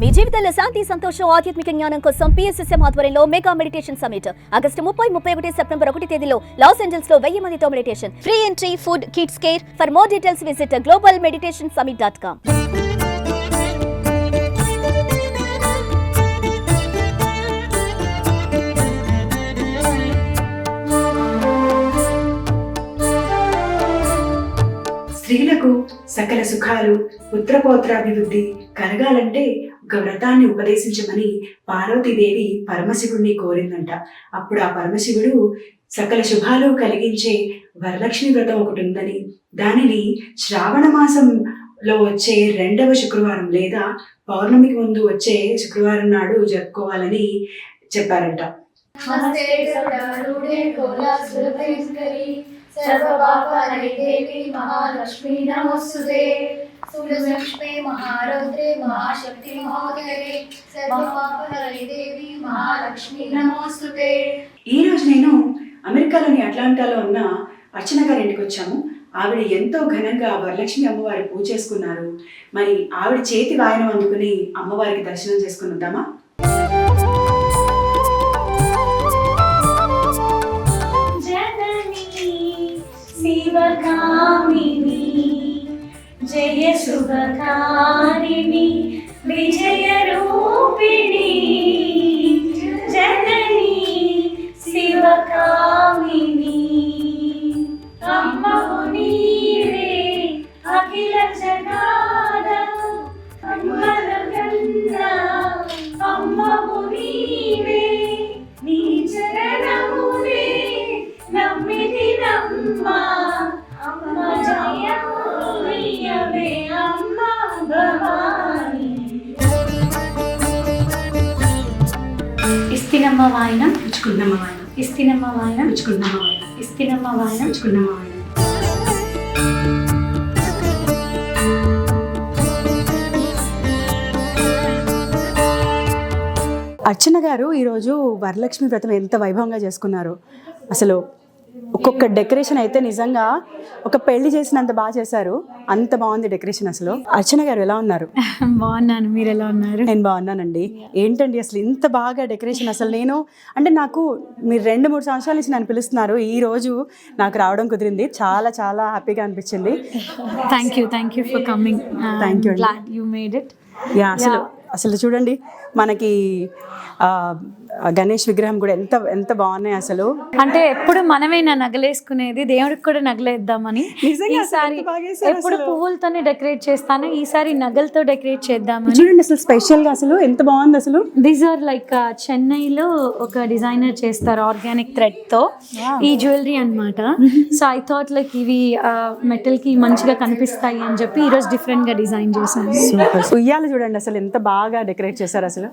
మీ జీవితంలో శాంతి సంతోషం ఆధ్యాత్మిక జ్ఞానం కోసం పిఎస్ఎస్ఎం ఆధ్వర్యంలో మెగా మెడిటేషన్ సమిట్ ఆగస్టు ముప్పై ముప్పై ఒకటి సెప్టెంబర్ ఒకటి తేదీలో లాస్ ఏంజల్స్లో వెయ్యి మందితో meditation free entry food kids care for more details visit global meditation summit dot com సకల సుఖాలు పుత్రపోత్రాభివృద్ధి కలగాలంటే ఒక వ్రతాన్ని ఉపదేశించమని పార్వతీదేవి పరమశివుణ్ణి కోరిందంట. అప్పుడు ఆ పరమశివుడు సకల శుభాలు కలిగించే వరలక్ష్మి వ్రతం ఒకటి ఉందని దానిని శ్రావణ మాసం లో వచ్చే రెండవ శుక్రవారం లేదా పౌర్ణమికి ముందు వచ్చే శుక్రవారం నాడు జరుపుకోవాలని చెప్పారంట. सर्वपापहरे देवी महालक्ष्मी नमोऽस्तुते सुलक्ष्मे महारौद्रे महाशक्ति महोदये सर्वपापहरे देवी महालक्ष्मी नमोऽस्तुते ఈ రోజు నేను అమెరికాలోని అట్లాంటాలో ఉన్న అర్చన గారి ఇంటికి వచ్చాము ఆవిడ ఎంతో ఘనంగా వరలక్ష్మి అమ్మవారి పూజ చేసుకున్నారు మరి ఆవిడ చేతి వాయనం అందుకుని అమ్మవారికి దర్శనం చేసుకుని వద్దామా జీవకామిని జయ శుభకారిణి విజయ రూపిణి. ఇస్తినమ్మ వాయనం పుచ్చుకున్నమ్మ వాయనం ఇస్తినమ్మ వాయనం పుచ్చుకున్నమ్మ వాయనం ఇస్తినమ్మ వాయనం పుచ్చుకున్నమ్మ వాయనం అర్చన గారు ఈరోజు వరలక్ష్మి వ్రతం ఎంత వైభవంగా చేసుకున్నారు? అసలు ఒక్కొక్క డెకరేషన్ అయితే నిజంగా ఒక పెళ్ళి చేసినంత బాగా చేశారు. అంత బాగుంది డెకరేషన్ అసలు. అర్చన గారు ఎలా ఉన్నారు? బాగున్నాను. మీరు ఎలా ఉన్నారు? నేను బాగున్నానండి. ఏంటండి అసలు ఇంత బాగా డెకరేషన్ అసలు నేను అంటే నాకు మీరు రెండు మూడు సంవత్సరాల నుంచి నన్ను పిలుస్తున్నారు. ఈ రోజు నాకు రావడం కుదిరింది. చాలా చాలా హ్యాపీగా అనిపించింది. Thank you thank you for coming అండి. Glad you made it ya అసలు అసలు చూడండి మనకి గణేష్ విగ్రహం కూడా ఎంత ఎంత బాగున్నాయి అసలు. అంటే ఎప్పుడు మనమే నా నగలేసుకునేది దేవుడికి కూడా నగలేద్దామని ఈసారి ఎప్పుడు. పువ్వులతోనే డెకరేట్ చేస్తాను ఈసారి నగలతో డెకరేట్ చేద్దామని. చూడండి అసలు స్పెషల్గా అసలు ఎంత బాగుంది అసలు. దీస్ ఆర్ లైక్ చెన్నైలో ఒక డిజైనర్ చేస్తారు ఆర్గానిక్ థ్రెడ్తో. ఈ జ్యువెలరీ అన్నమాట. సో ఐ థాట్ లైక్ ఇవి మెటల్కి మంచిగా కనిపిస్తాయి అని చెప్పి ఈ రోజు డిఫరెంట్గా డిజైన్ చేశాను. ఉయ్యాలు చూడండి అసలు ఎంత బాగా డెకరేట్ చేశారు అసలు.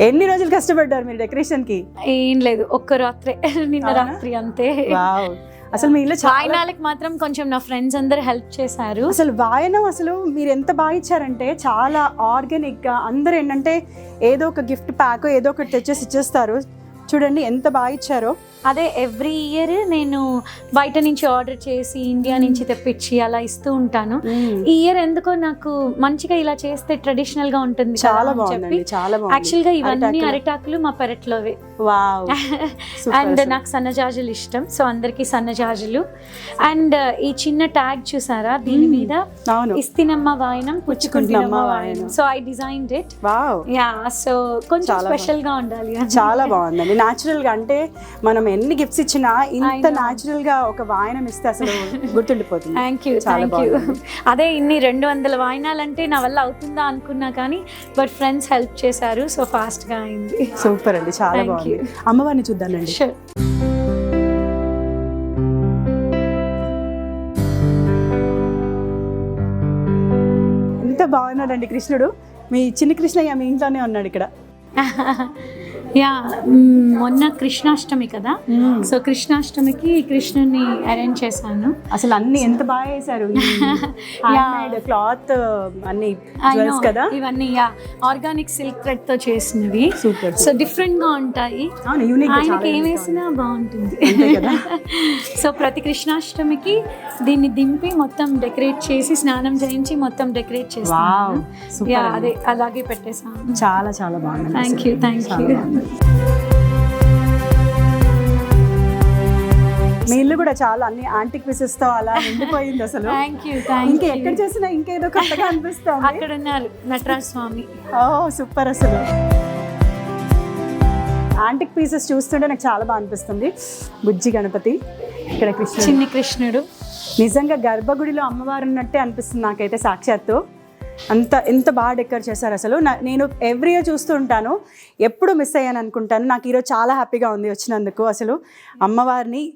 ఎన్ని రోజులు కష్టపడ్డారు మీరు డెకరేషన్కి ఏం లేదు ఒక్క రాత్రే. నిన్న? రాత్రి అంతే. అసలు మీ ఇల్లు వాయినాలకి మాత్రం కొంచెం నా ఫ్రెండ్స్ అందరు హెల్ప్ చేశారు. అసలు వాయనం అసలు మీరు ఎంత బాగా ఇచ్చారంటే చాలా ఆర్గానిక్గా అందరూ ఏంటంటే ఏదో ఒక గిఫ్ట్ ప్యాక్ ఏదో ఒకటి తెచ్చేసి ఇచ్చేస్తారు. చూడండి ఎంత బాగా ఇచ్చారో. అదే ఎవ్రీ ఇయర్ నేను బయట నుంచి ఆర్డర్ చేసి ఇండియా నుంచి తెప్పించి అలా ఇస్తూ ఉంటాను. ఈ ఇయర్ ఎందుకో నాకు మంచిగా ఇలా చేస్తే ట్రెడిషనల్గా ఉంటుంది చాలా చెప్పి చాలా యాక్చువల్గా ఇవన్నీ అరిటాకులు. మా పెరట్లోవే అండ్. నాకు సన్నజాజులు ఇష్టం సో అందరికి సన్నజాజులు అండ్ ఈ చిన్న ట్యాగ్ చూసారా? దీని మ్మ్. మీద ఇస్తినమ్మ వాయనం పుచ్చుకుంటున్నమ్మ వాయనం. So I designed it ya so కొంచెం స్పెషల్గా ఉండాలి. చాలా బాగుందండి. న్యాచురల్గా అంటే మనం ఎన్ని గిఫ్ట్స్ ఇచ్చినా ఇంత. న్యాచురల్గా ఒక వాయనం ఇస్తే అసలు గుర్తుండిపోతుంది థ్యాంక్ యూ థ్యాంక్ యూ. అదే ఇన్ని రెండు వందల వాయినాలంటే నా వల్ల అవుతుందా అనుకున్నా కానీ బట్ ఫ్రెండ్స్ హెల్ప్ చేశారు సో ఫాస్ట్గా అయింది సూపర్ అండి చాలా బాగుంది. అమ్మవారిని చూద్దానండి Sure. ఎంత బాగున్నాడండి కృష్ణుడు మీ చిన్న కృష్ణయ్య మీ ఇంట్లోనే ఉన్నాడు ఇక్కడ యా మొన్న కృష్ణాష్టమి కదా. సో కృష్ణాష్టమికి కృష్ణుని అరేంజ్ చేశాను. అసలు అన్ని ఎంత బాగా వేశారు క్లాత్ అన్ని కదా? ఇవన్నీ యా. ఆర్గానిక్ సిల్క్ థ్రెడ్తో చేసినవి. Super, సో డిఫరెంట్గా ఉంటాయి. ఆయనకి ఏం వేసినా బాగుంటుంది? సో ప్రతి కృష్ణాష్టమికి దీన్ని దింపి మొత్తం డెకరేట్ చేసి స్నానం చేయించి మొత్తం డెకరేట్ చేస్తాను. అండి. అదే అలాగే పెట్టేసాను చాలా చాలా బాగుంది. థ్యాంక్ యూ థ్యాంక్ యూ మీ ఇల్లు కూడా చాలా అన్ని ఆంటిక్ పీసెస్తో అలా నిండిపోయింది అసలు. థ్యాంక్ యూ ఇంకా ఎక్కడ చేసినా ఇంకేదో కొత్తగా అనిపిస్తుంది. అక్కడ ఉన్నారు నటరాజ్ స్వామి. ఓ సూపర్ అసలు. ఆంటిక్ పీసెస్ చూస్తుంటే నాకు చాలా బాగా అనిపిస్తుంది. బుజ్జి గణపతి ఇక్కడ కృష్ణుడు. చిన్ని కృష్ణుడు. నిజంగా గర్భగుడిలో అమ్మవారు ఉన్నట్టే అనిపిస్తుంది నాకైతే సాక్షాత్తు. అంత ఎంత బాగా డెకర్ చేశారు అసలు. నేను ఎవ్రీ ఇయర్ చూస్తూ ఉంటాను. ఎప్పుడు మిస్ అయ్యాను అనుకుంటాను. నాకు ఈరోజు చాలా హ్యాపీగా ఉంది వచ్చినందుకు అసలు. అమ్మవారిని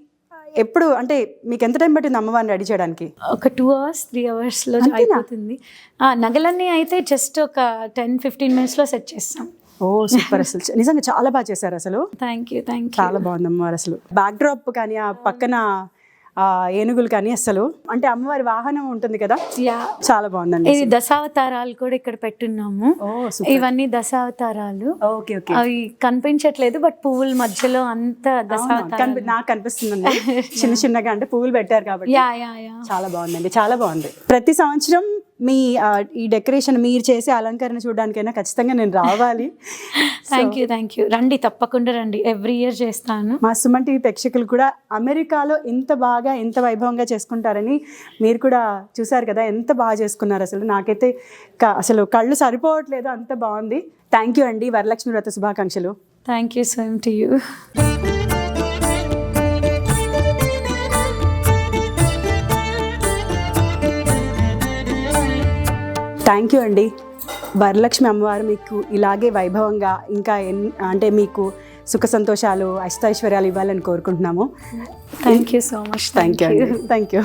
ఎప్పుడు అంటే మీకు ఎంత టైం పట్టింది అమ్మవారిని రెడీ చేయడానికి? ఒక టూ అవర్స్ త్రీ అవర్స్లో అంతేనా? అయిపోతుంది. ఆ, నగలన్నీ అయితే జస్ట్ ఒక టెన్ ఫిఫ్టీన్ మినిట్స్లో సెట్ చేస్తాం. ఓ సూపర్ అసలు. నిజంగా చాలా బాగా చేశారు అసలు. థ్యాంక్ యూ థ్యాంక్ యూ చాలా బాగుంది అమ్మవారు అసలు. బ్యాక్ డ్రాప్ కానీ ఆ పక్కన ఏనుగులు కానీ అసలు అంటే అమ్మవారి వాహనం ఉంటుంది కదా? చాలా బాగుందండి ఇది దశావతారాలు కూడా ఇక్కడ పెట్టున్నాము. ఓ ఇవన్నీ దశావతారాలు. Okay okay. అవి కనిపించట్లేదు బట్ పువ్వుల మధ్యలో అంత దశావతారాలు. నాకు కనిపిస్తుందండి చిన్న చిన్నగా అంటే పువ్వులు పెట్టారు కాబట్టి. Ya ya ya. చాలా బాగుందండి చాలా బాగుంది. ప్రతి సంవత్సరం మీ ఈ డెకరేషన్ మీరు చేసే అలంకరణ చూడడానికైనా ఖచ్చితంగా నేను రావాలి. థ్యాంక్ యూ థ్యాంక్ యూ రండి తప్పకుండా రండి. ఎవ్రీ ఇయర్ చేస్తాను. మా సుమన్ టీవీ ప్రేక్షకులు కూడా అమెరికాలో ఇంత బాగా ఎంత వైభవంగా చేసుకుంటారని మీరు కూడా చూసారు కదా ఎంత బాగా చేసుకున్నారు అసలు. నాకైతే అసలు కళ్ళు సరిపోవట్లేదు అంత బాగుంది. థ్యాంక్ యూ అండి. వరలక్ష్మి వ్రత శుభాకాంక్షలు. Thank you same to you thank you అండి వరలక్ష్మి అమ్మవారు మీకు ఇలాగే వైభవంగా ఇంకా ఎన్ అంటే మీకు సుఖ సంతోషాలు అష్టైశ్వర్యాలు ఇవ్వాలని కోరుకుంటున్నాము. Thank you so much thank you అండి థ్యాంక్ యూ